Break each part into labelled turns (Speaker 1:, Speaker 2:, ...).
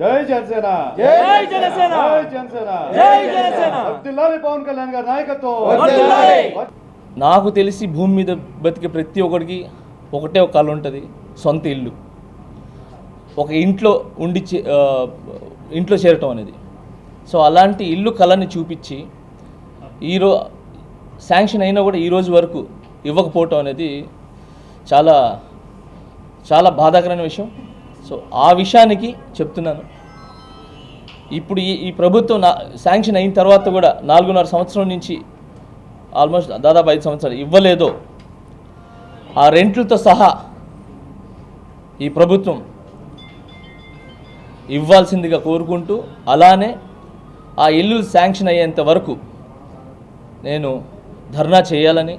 Speaker 1: జై జనసేన.
Speaker 2: జై జనసేన.
Speaker 1: జై జనసేన.
Speaker 2: జై జనసేన.
Speaker 1: పవన్ కళ్యాణ్ గారి నాయకత్వం.
Speaker 3: నాకు తెలిసి భూమి మీద బతికే ప్రతి ఒక్కడికి ఒకటే ఒక కళ ఉంటుంది సొంత ఇల్లు. ఒక ఇంట్లో ఉండి ఇంట్లో చేరటం అనేది. సో అలాంటి ఇల్లు కళని చూపించి ఈరో శాంక్షన్ అయినా కూడా ఈ రోజు వరకు ఇవ్వకపోవటం అనేది చాలా చాలా బాధాకరమైన విషయం. సో ఆ విషయానికి చెప్తున్నాను. ఇప్పుడు ఈ ఈ ప్రభుత్వం నా శాంక్షన్ అయిన తర్వాత కూడా నాలుగున్నర సంవత్సరం నుంచి ఆల్మోస్ట్ దాదాపు ఐదు సంవత్సరాలు ఇవ్వలేదో ఆ రెంట్లతో సహా ఈ ప్రభుత్వం ఇవ్వాల్సిందిగా కోరుకుంటూ అలానే ఆ ఇల్లు శాంక్షన్ అయ్యేంత వరకు నేను ధర్నా చేయాలని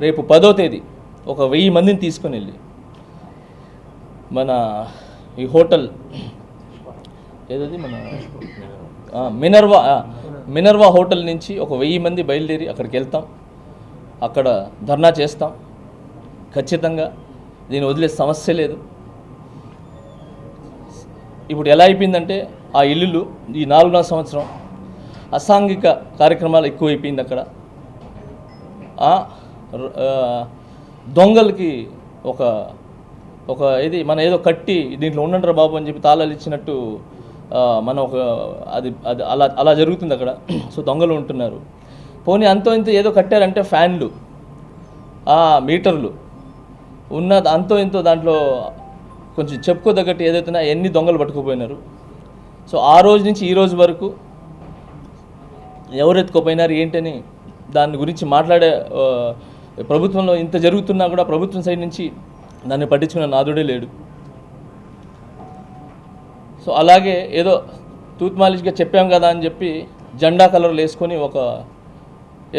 Speaker 3: రేపు పదో తేదీ ఒక వెయ్యి మందిని తీసుకొని వెళ్ళి మన ఈ హోటల్ ఏదది మన? మినర్వా మినర్వా హోటల్ నుంచి ఒక వెయ్యి మంది బయలుదేరి అక్కడికి వెళ్తాం. అక్కడ ధర్నా చేస్తాం. ఖచ్చితంగా దీన్ని వదిలే సమస్య లేదు. ఇప్పుడు ఎలా అయిపోయిందంటే ఆ ఇల్లులు ఈ నాలుగున్నర సంవత్సరం అసాంఘిక కార్యక్రమాలు ఎక్కువైపోయింది అక్కడ. దొంగలకి ఒక ఒక ఇది మన ఏదో కట్టి దీంట్లో ఉండండిరా బాబు అని చెప్పి తాళాలు ఇచ్చినట్టు మనం ఒక అది అది అలా అలా జరుగుతుంది అక్కడ. సో దొంగలు ఉంటున్నారు. పోనీ అంతో ఇంత ఏదో కట్టారంటే ఫ్యాన్లు ఆ, మీటర్లు. ఉన్న అంతో ఇంతో దాంట్లో కొంచెం చెప్పుకోదగ్గట్టు ఏదైతే ఎన్ని దొంగలు పట్టుకుపోయినారు. సో ఆ రోజు నుంచి ఈ రోజు వరకు ఎవరు ఎత్తుకోపోయినారు ఏంటని దాని గురించి మాట్లాడే ప్రభుత్వంలో ఇంత జరుగుతున్నా కూడా ప్రభుత్వం సైడ్ నుంచి దాన్ని పట్టించుకున్న నాదుడే లేడు. సో అలాగే ఏదో టూత్ మాలిష్గా చెప్పాం కదా అని చెప్పి జెండా కలర్లు వేసుకొని ఒక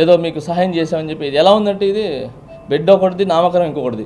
Speaker 3: ఏదో మీకు సహాయం చేశామని చెప్పి ఇది ఎలా ఉందంటే ఇది బెడ్ ఒకటిది నామకరం ఇంకొకటిది.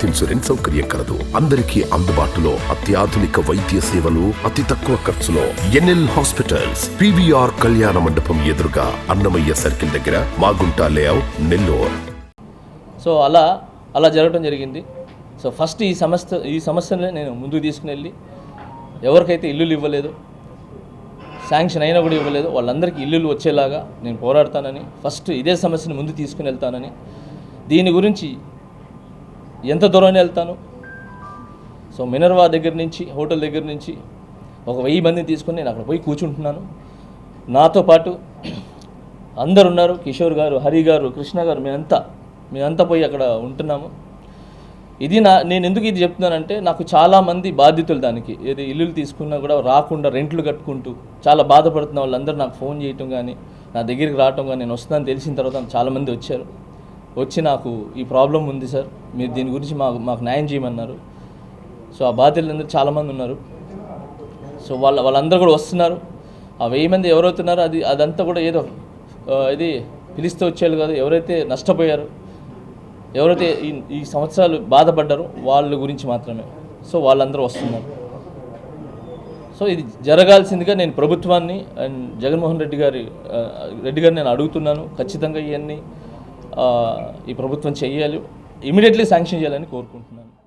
Speaker 4: ఇన్సూరెన్స్ సౌకర్యం కలదు. అందరికీ అందుబాటులో అత్యాధునిక వైద్య సేవలు అతి తక్కువ ఖర్చులో ఎన్ఎల్ హాస్పిటల్స్ పివిఆర్ కళ్యాణ మండపం ఎదురుగా అన్నమయ్య సర్కిల్ దగ్గర మాగుంట లేఅవుట్ నెల్లూరు.
Speaker 3: సో అలా అలా జరగడం జరిగింది. సో ఫస్ట్ ఈ సమస్య ఈ సమస్యని నేను ముందుకు తీసుకుని వెళ్ళి ఎవరికైతే ఇల్లులు ఇవ్వలేదు శాంక్షన్ అయినా కూడా ఇవ్వలేదు వాళ్ళందరికీ ఇల్లులు వచ్చేలాగా నేను పోరాడతానని ఫస్ట్ ఇదే సమస్యను ముందు తీసుకుని వెళ్తానని దీని గురించి ఎంత దూరం వెళ్తాను? సో మినర్వా దగ్గర నుంచి హోటల్ దగ్గర నుంచి ఒక వెయ్యి మందిని తీసుకొని నేను అక్కడ పోయి కూర్చుంటున్నాను. నాతో పాటు అందరు ఉన్నారు కిషోర్ గారు హరి గారు కృష్ణ గారు మేమంతా. మేమంతా పోయి అక్కడ ఉంటున్నాము. ఇది నా నేను ఎందుకు ఇది చెప్తున్నానంటే నాకు చాలామంది బాధితులు దానికి. ఏది ఇల్లులు తీసుకున్నా కూడా రాకుండా రెంట్లు కట్టుకుంటూ చాలా బాధపడుతున్న వాళ్ళందరూ నాకు ఫోన్ చేయటం కానీ నా దగ్గరికి రావటం కానీ నేను వస్తున్నాను తెలిసిన తర్వాత చాలామంది వచ్చారు. వచ్చి నాకు ఈ ప్రాబ్లం ఉంది సార్. మీరు దీని గురించి మాకు మాకు న్యాయం చేయమన్నారు. సో ఆ బాధ్యులందరూ చాలామంది ఉన్నారు. సో వాళ్ళ వాళ్ళందరూ కూడా వస్తున్నారు. ఆ వెయ్యి మంది ఎవరవుతున్నారో అది అదంతా కూడా ఏదో ఇది పిలిస్తే వచ్చేది కాదు. ఎవరైతే నష్టపోయారు ఎవరైతే ఈ ఈ సంవత్సరాలు బాధపడ్డారో వాళ్ళ గురించి మాత్రమే. సో వాళ్ళందరూ వస్తున్నారు. సో ఇది జరగాల్సిందిగా నేను ప్రభుత్వాన్ని అండ్ జగన్మోహన్ రెడ్డి గారి రెడ్డి గారిని నేను అడుగుతున్నాను. ఖచ్చితంగా ఇవన్నీ ఈ ప్రభుత్వం చేయాలి. ఇమీడియట్లీ శాంక్షన్ చేయాలని కోరుకుంటున్నాను.